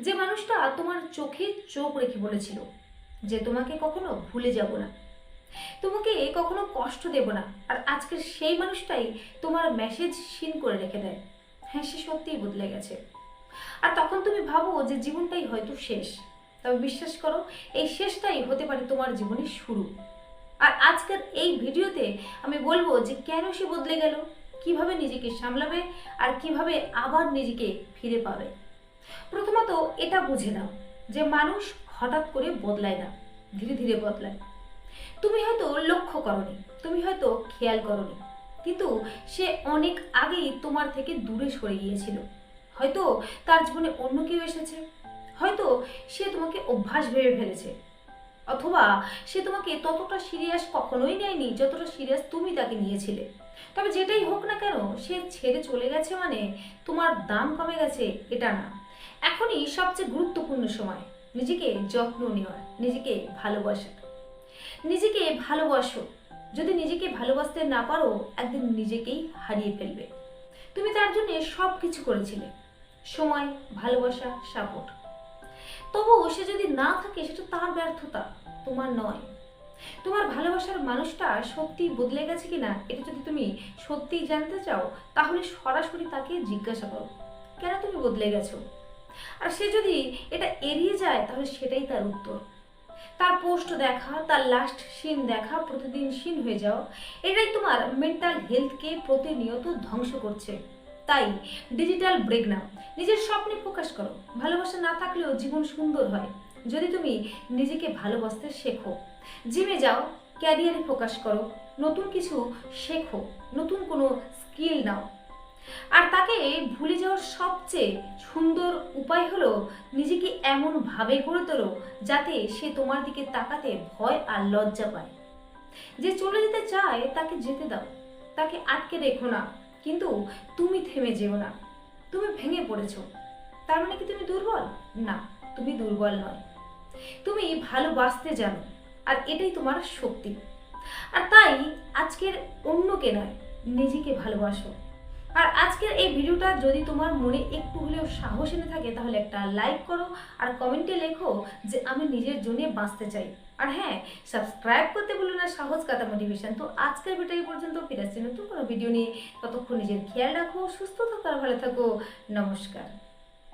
যে মানুষটা তোমার চোখে চোখ রেখে বলেছিল যে তোমাকে কখনো ভুলে যাব না। তোমাকে কখনো কষ্ট দেব না। আর আজকের সেই মানুষটাই তোমার মেসেজ সিন করে রেখে দেয়। হ্যাঁ সে সত্যিই বদলে গেছে। আর তখন তুমি ভাবো যে জীবনটাই হয়তো শেষ। তবে বিশ্বাস করো, এই শেষটাই হতে পারে তোমার জীবনের শুরু। আর আজকের এই ভিডিওতে আমি বলব যে কেন সে বদলে গেল, কীভাবে নিজেকে সামলাবে, আর কীভাবে আবার নিজেকে ফিরে পাবে। প্রথমত এটা বুঝে নাও যে মানুষ হঠাৎ করে বদলায় না, ধীরে ধীরে বদলায়। তুমি হয়তো লক্ষ্য করনি, তুমি হয়তো খেয়াল করনি, কিন্তু সে অনেক আগেই তোমার থেকে দূরে সরে গিয়েছিল। হয়তো তার জীবনে অন্য কেউ এসেছে, হয়তো সে তোমাকে অভ্যাস ভেবে ফেলেছে অথবা সে তোমাকে ততটা সিরিয়াস কখনোই নেয়নি যতটা সিরিয়াস তুমি তাকে নিয়েছিলে। তবে যেটাই হোক না কেন, সে ছেড়ে চলে গেছে মানে তোমার দাম কমে গেছে এটা না। এখনই সবচেয়ে গুরুত্বপূর্ণ সময়। নিজেকে যত্ন নেওয়ার নিজেকে ভালোবাসার নিজেকে ভালোবাসো। যদি নিজেকে ভালোবাসতে না পারো, একদিন নিজেকেই হারিয়ে ফেলবে। তুমি তার জন্য সব কিছু করেছিলে। সময়, ভালোবাসা সাপোর্ট তবুও সে যদি না থাকে সেটা তার ব্যর্থতা, তোমার নয়। তোমার ভালোবাসার মানুষটা সত্যি বদলে গেছে কিনা, এটা যদি তুমি সত্যিই জানতে চাও, তাহলে সরাসরি তাকে জিজ্ঞাসা করো, কেন তুমি বদলে গেছো? আর সে যদি এটা এড়িয়ে যায়, তাহলে সেটাই তার উত্তর। তার পোস্ট দেখা, তার লাস্ট সিন দেখা, প্রতিদিন সিন হয়ে যাও, এটাই তোমার মেন্টাল হেলথকে প্রতিনিয়ত ধ্বংস করছে। তাই ডিজিটাল ব্রেক নাও। নিজের স্বপ্নে প্রকাশ করো। ভালোবাসা না থাকলেও জীবন সুন্দর হয়। যদি তুমি নিজেকে ভালোবাসতে শেখো, জিমে যাও, ক্যারিয়ারে ফোকাস করো, নতুন কিছু শেখো, নতুন কোনো স্কিল নাও। আর তাকে ভুলে যাওয়ার সবচেয়ে সুন্দর উপায় হলো নিজেকে এমন ভাবে গড়ে তোলো যাতে সে তোমার দিকে তাকাতে ভয় আর লজ্জা পায়। যে চলে যেতে চায় তাকে যেতে দাও। তাকে আটকে রেখো না। কিন্তু তুমি থেমে যেও না। তুমি ভেঙে পড়েছো। তার মানে কি তুমি দুর্বল? না, তুমি দুর্বল নয়। তুমি ভালোবাসতে জানো, আর এটাই তোমার শক্তি। আর তাই আজকের অন্যকে নয়, নিজেকে ভালোবাসো। আর আজকের এই ভিডিওটা যদি তোমার মনে একটু হলেও সাহস এনে থাকে, তাহলে একটা লাইক করো আর কমেন্টে লেখো যে আমি নিজের জন্য বাঁচতে চাই। আর হ্যাঁ সাবস্ক্রাইব করতে বলো না, সাহস কাতা মোটিভেশন তো আজকের ভিডিও পর্যন্ত, ফিরে আসছি নতুন কোনো ভিডিও নিয়ে। ততক্ষণ নিজের খেয়াল রাখো, সুস্থ থাকো আর ভালো থাকো। নমস্কার।